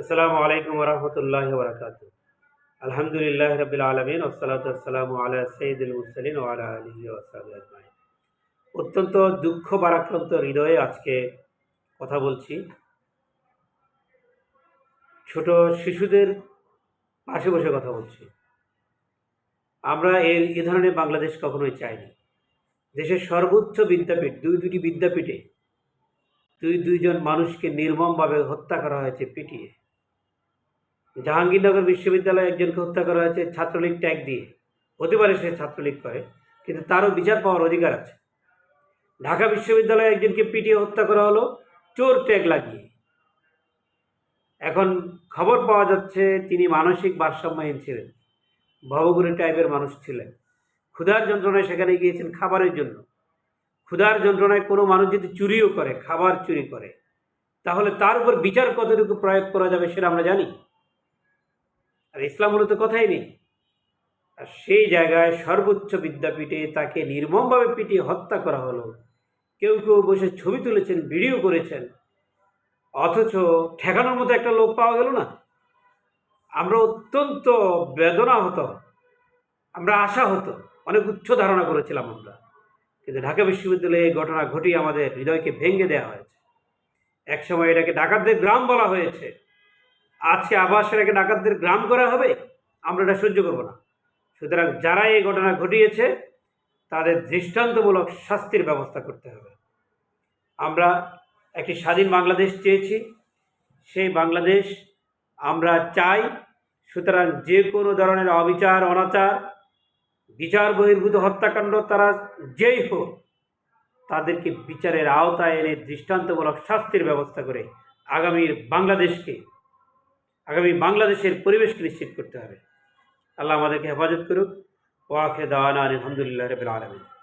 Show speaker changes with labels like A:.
A: আসসালামু আলাইকুম রহমতুল্লাহ বরকাত আলহামদুলিল্লাহ রবিল আলমিন ওসালাতাম আলা সঈদুল মুসলিন ও আলা আলহি আজমাইন। অত্যন্ত দুঃখ বারাক্রান্ত হৃদয়ে আজকে কথা বলছি। ছোট শিশুদের পাশে বসে কথা বলছি। আমরা এর, এ ধরনের বাংলাদেশ কখনোই চাইনি। দেশের সর্বোচ্চ বিদ্যাপীঠ, দুই দুটি বিদ্যাপীঠে দুই, দুইজন মানুষকে নির্মমভাবে হত্যা করা হয়েছে, পিটিয়ে। জাহাঙ্গীরনগর বিশ্ববিদ্যালয়ে একজনকে হত্যা করা হয়েছে, ছাত্রলীগ ট্যাগ দিয়ে। হতে পারে সে ছাত্রলীগ করে, কিন্তু তারও বিচার পাওয়ার অধিকার আছে। ঢাকা বিশ্ববিদ্যালয়ে একজনকে পিটিয়ে হত্যা করা হলো, চোর ট্যাগ লাগিয়ে। এখন খবর পাওয়া যাচ্ছে, তিনি মানসিক ভারসাম্যহীন ছিলেন। ভবগুরি টাইপের মানুষ ছিলেন। ক্ষুধার যন্ত্রণায় সেখানে গিয়েছেন খাবারের জন্য। ক্ষুধার যন্ত্রণায় কোনো মানুষ যদি চুরিও করে, খাবার চুরি করে, তাহলে তার উপর বিচার কতটুকু প্রয়োগ করা যাবে সেটা আমরা জানি। আর ইসলাম হলে তো কথাই নেই। আর সেই জায়গায় সর্বোচ্চ বিদ্যাপীঠে তাকে নির্মমভাবে পিটিয়ে হত্যা করা হলো। কেউ কেউ বসে ছবি তুলেছেন, ভিডিও করেছেন। অথচ ঠেকানোর মতো একটা লোক পাওয়া গেল না। আমরা অত্যন্ত বেদনা হতো আমরা আশা হতো অনেক উচ্চ ধারণা করেছিলাম আমরা। কিন্তু ঢাকা বিশ্ববিদ্যালয়ে এই ঘটনা ঘটিয়ে আমাদের হৃদয়কে ভেঙে দেওয়া হয়েছে। একসময় এটাকে ডাকাতদের গ্রাম বলা হয়েছে। আজকে আবার সেটাকে ডাকাতদের গ্রাম করা হবে, আমরা এটা সহ্য করব না। সুতরাং যারা এই ঘটনা ঘটিয়েছে, তাদের দৃষ্টান্তমূলক শাস্তির ব্যবস্থা করতে হবে। আমরা একটি স্বাধীন বাংলাদেশ চেয়েছি, সেই বাংলাদেশ আমরা চাই, সুতরাং যে কোনো ধরনের অবিচার, অনাচার, বিচার, বহির্ভূত হত্যাকাণ্ড তারা যেই হোক, তাদেরকে বিচারের আওতায় এনে দৃষ্টান্তমূলক শাস্তির ব্যবস্থা করে আগামীর বাংলাদেশকে আগামী বাংলাদেশের পরিবেশকে নিশ্চিত করতে হবে। আল্লাহ আমাদেরকে হেফাজত করুক। ওয়াখে দাওয়ানা আলহামদুলিল্লাহ রবিল আলমিন।